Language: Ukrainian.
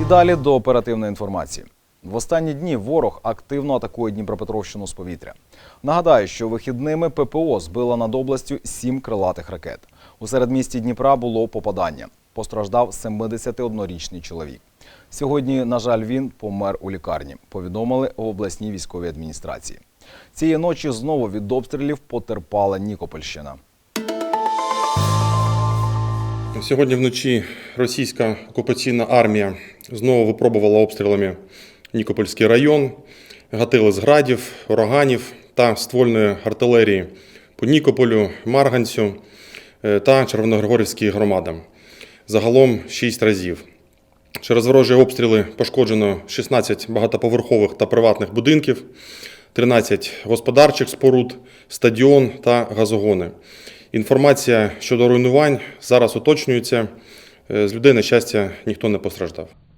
І далі до оперативної інформації. В останні дні ворог активно атакує Дніпропетровщину з повітря. Нагадаю, що вихідними ППО збила над областю сім крилатих ракет. У середмісті Дніпра було попадання. Постраждав 71-річний чоловік. Сьогодні, на жаль, він помер у лікарні. Повідомили в обласній військовій адміністрації. Цієї ночі знову від обстрілів потерпала Нікопольщина. Сьогодні вночі російська окупаційна армія знову випробувала обстрілами Нікопольський район, гатили з градів, ураганів та ствольної артилерії по Нікополю, Марганцю е, та Червоногригорівській громадам. Загалом 6 разів. Через ворожі обстріли пошкоджено 16 багатоповерхових та приватних будинків, 13 господарчих споруд, стадіон та газогони. Інформація щодо руйнувань зараз уточнюється. Е, З людей, на щастя, ніхто не постраждав.